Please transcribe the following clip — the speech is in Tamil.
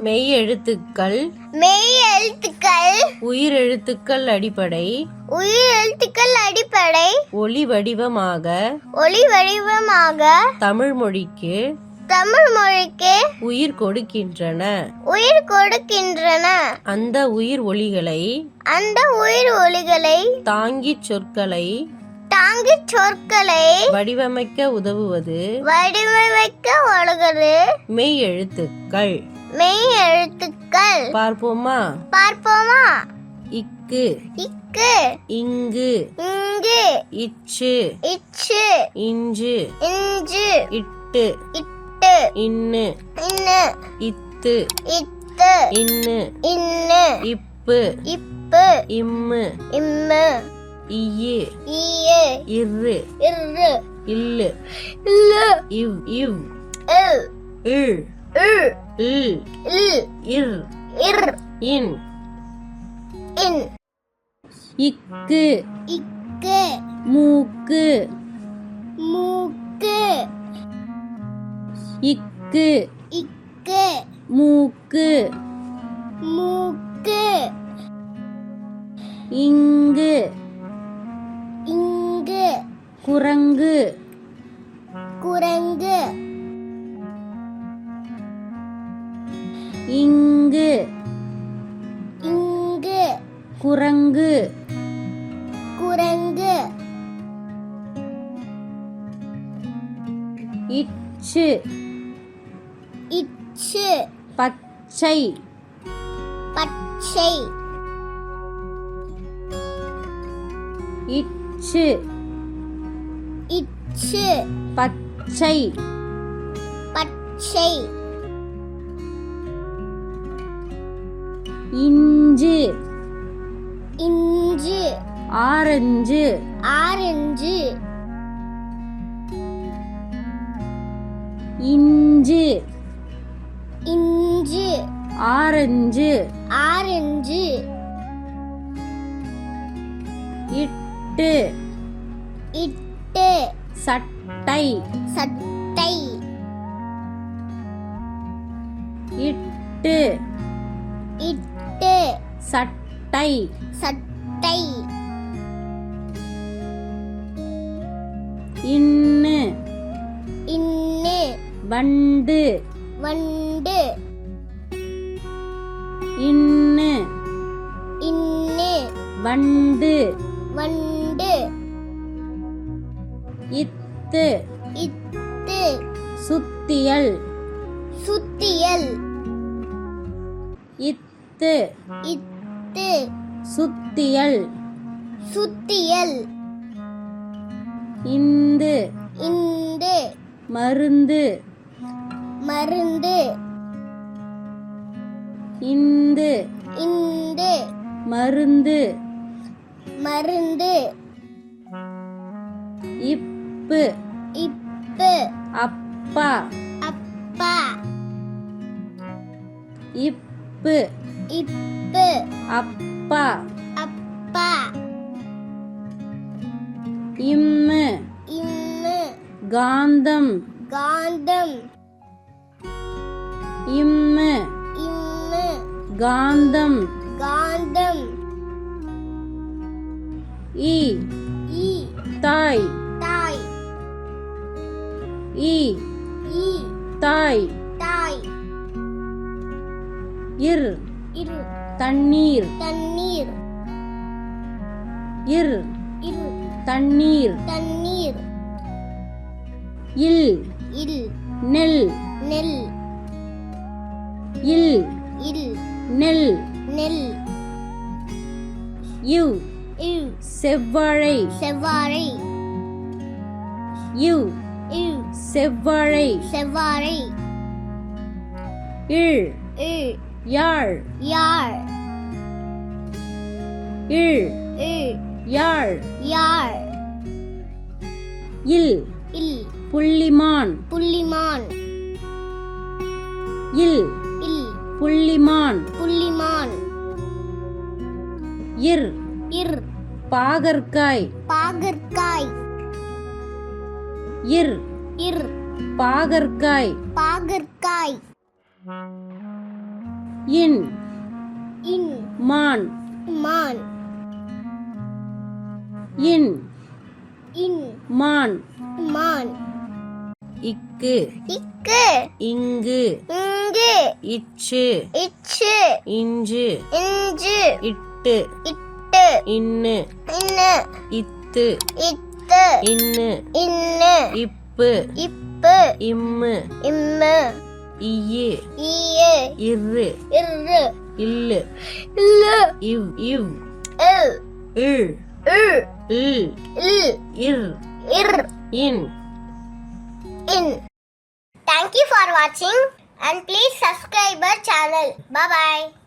மெய் எழுத்துக்கள் மெய் எழுத்துக்கள் உயிர் எழுத்துக்கள் அடிப்படை உயிர் எழுத்துக்கள் அடிப்படை ஒளி வடிவமாக ஒளி வடிவமாக தமிழ் மொழிக்கு தமிழ் மொழிக்கு உயிர் கொடுக்கின்றன. உயிர் கொடுக்கின்றன. அந்த உயிர் ஒளிகளை அந்த உயிர் ஒளிகளை தாங்கிச் சொற்களை தாங்கி சொற்களை வடிவமைக்க உதவுவது வடிவமைக்க ஒழுகுது மெய் எழுத்துக்கள். மெய் எழுத்துக்கள். பார்ப்போமா? பார்ப்போமா? இக்கு. இக்கு. இங்கு. இங்கு. இச்சு. இச்சு. இஞ்சு. இஞ்சு. இட்டு. இட்டு. இன்னு. இன்னு. இத்து. இத்து. இன்னு. இன்னு. இப்பு. இப்பு. இம்மு. இம்மு. இய்யு ஈயு. இரு இரு இல்லு. இல்லு. இவ் இவ். இல். இழ். இல் இல். இல். இர். இர். இன். இன். இக்கு. இக்கு. மூக்கு. மூக்கு. இக்கு. இக்கு. மூக்கு. மூக்கு. இங்கு. இங்கு. குரங்கு. குரங்கு. இங்கு. இங்கு. குரங்கு. குரங்கு. இச்சு. இச்சு. பச்சை. பச்சை. இச்சு இச்சு. பச்சை. பச்சை. இஞ்சு. இஞ்சு. ஆரஞ்சு. ஆரஞ்சு. இஞ்சு. இஞ்சு. ஆரஞ்சு. ஆரஞ்சு. இட்டு இட்டு. சட்டை. சட்டை. இட்டு. இட்டு. சட்டை. சட்டை. இன்னு. இன்னு. வண்டு. வண்டு. இன்னு. இன்னு. வண்டு. வண்டு இத்து. இத்து. சுத்தியல். சுத்தியல். இத்து. இத்து. சுத்தியல். சுத்தியல். இந்து. இந்து. மருந்து. மருந்து. இந்து. இந்து. மருந்து. மருந்து. இப்பு. இப்பு. அப்பா. அப்பா. இப்பு. இப்பு. அப்பா. அப்பா. இம்மு. இம்மு. காந்தம். காந்தம். இம்மு. இம்மு. காந்தம். காந்தம். இ ஈ தாய். தாய். இ ஈ தாய். தாய். இர் இரு. தண்ணீர். தண்ணீர். இர் இரு. தண்ணீர். தண்ணீர். இல் இல். நெல். நெல். இல் இல். நெல். நெல். இவ் இவ் செவ்வாழை செவ்வாழை இவ் இவ் செவ்வாழை செவ்வாழை இழ் இழ் யாழ் யாழ் இழ் இழ் யாழ் யாழ் இல் இல் புள்ளிமான் புள்ளிமான் இல் இல் புள்ளிமான் புள்ளிமான் இர் இர் பாகற்காய். பாகற்காய். இர். இர். பாகற்காய். பாகற்காய். இன். இன். மான். மான். இன். இன். மான். மான். இக்கு. இக்கு. இங்கு. இங்கு. இச்சு. இச்சு. இஞ்சு. இஞ்சு. இட்டு. இட்டு. இன்னு. இன்னு. இத்து. இத்து. இன்னு. இன்னு. இப்பு. இப்பு. இம்மு. இம்மு. இய்யு ஈயு. இரு. இரு. இல்லு. இல்லு. இவ். இவ். இல். இழ். இல் இல் இல். இர். இர். இன். in. Thank you for watching and please subscribe our channel. Bye bye.